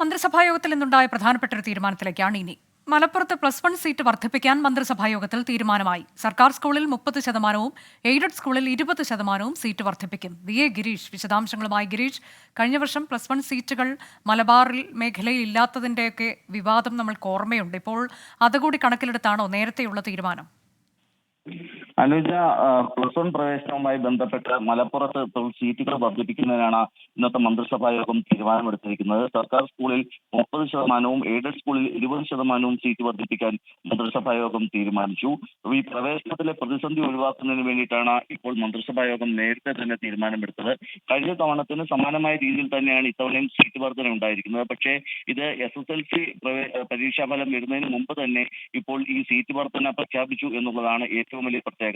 മന്ത്രിസഭാ യോഗത്തിൽ നിന്നുണ്ടായ പ്രധാനപ്പെട്ട ഒരു തീരുമാനത്തിലേക്കാണ് ഇനി. മലപ്പുറത്ത് പ്ലസ് വൺ സീറ്റ് വർദ്ധിപ്പിക്കാൻ മന്ത്രിസഭാ യോഗത്തിൽ തീരുമാനമായി. സർക്കാർ സ്കൂളിൽ മുപ്പത് ശതമാനവും എയ്ഡഡ് സ്കൂളിൽ ഇരുപത് ശതമാനവും സീറ്റ് വർദ്ധിപ്പിക്കും. വി. എ. ഗിരീഷ് വിശദാംശങ്ങളുമായി ഗിരീഷ്. കഴിഞ്ഞ വർഷം പ്ലസ് വൺ സീറ്റുകൾ മലബാറിൽ മേഖലയിൽ ഇല്ലാത്തതിന്റെയൊക്കെ വിവാദം നമ്മൾക്ക് ഓർമ്മയുണ്ട്. ഇപ്പോൾ അതുകൂടി കണക്കിലെടുത്താണോ നേരത്തെയുള്ള തീരുമാനം? അനുജ പ്ലസ് വൺ പ്രവേശനവുമായി ബന്ധപ്പെട്ട് മലപ്പുറത്ത് സീറ്റുകൾ വർദ്ധിപ്പിക്കുന്നതിനാണ് ഇന്നത്തെ മന്ത്രിസഭാ യോഗം തീരുമാനമെടുത്തിരിക്കുന്നത്. സർക്കാർ സ്കൂളിൽ മുപ്പത് ശതമാനവും എയ്ഡഡ് സ്കൂളിൽ ഇരുപത് ശതമാനവും സീറ്റ് വർദ്ധിപ്പിക്കാൻ മന്ത്രിസഭാ യോഗം തീരുമാനിച്ചു. ഈ പ്രവേശനത്തിലെ പ്രതിസന്ധി ഒഴിവാക്കുന്നതിന് വേണ്ടിയിട്ടാണ് ഇപ്പോൾ മന്ത്രിസഭാ യോഗം നേരത്തെ തന്നെ തീരുമാനമെടുത്തത്. കഴിഞ്ഞ തവണത്തിന് സമാനമായ രീതിയിൽ തന്നെയാണ് ഇത്തവണയും സീറ്റ് വർധന ഉണ്ടായിരിക്കുന്നത്. പക്ഷേ ഇത് എസ് എസ് എൽ സി പരീക്ഷാഫലം വരുന്നതിന് മുമ്പ് തന്നെ ഇപ്പോൾ ഈ സീറ്റ് വർധന പ്രഖ്യാപിച്ചു എന്നുള്ളതാണ് ഏറ്റവും വലിയ പ്രത്യേകത.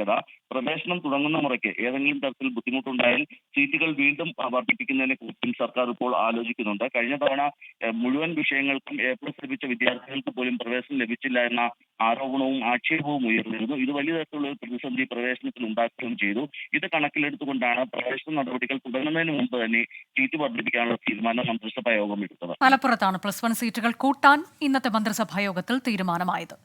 പ്രവേശനം തുടങ്ങുന്ന മുറയ്ക്ക് ഏതെങ്കിലും തരത്തിൽ ബുദ്ധിമുട്ടുണ്ടായാൽ സീറ്റുകൾ വീണ്ടും വർദ്ധിപ്പിക്കുന്നതിനെ കുറിച്ചും സർക്കാർ ഇപ്പോൾ ആലോചിക്കുന്നുണ്ട്. കഴിഞ്ഞ തവണ മുഴുവൻ വിഷയങ്ങൾക്കും എ പ്ലസ് ലഭിച്ച വിദ്യാർത്ഥികൾക്ക് പോലും പ്രവേശനം ലഭിച്ചില്ല എന്ന ആരോപണവും ആക്ഷേപവും ഉയർന്നിരുന്നു. ഇത് വലിയ തരത്തിലുള്ള പ്രതിസന്ധി പ്രവേശനത്തിൽ ഉണ്ടാക്കുകയും ചെയ്തു. ഇത് കണക്കിലെടുത്തുകൊണ്ടാണ് പ്രവേശന നടപടികൾ തുടങ്ങുന്നതിന് മുമ്പ് തന്നെ സീറ്റ് വർദ്ധിപ്പിക്കാനുള്ള തീരുമാനം മന്ത്രിസഭാ യോഗം എടുത്തത്. മലപ്പുറത്താണ് പ്ലസ് വൺ സീറ്റുകൾ കൂട്ടാൻ ഇന്നത്തെ മന്ത്രിസഭാ യോഗത്തിൽ തീരുമാനമായത്.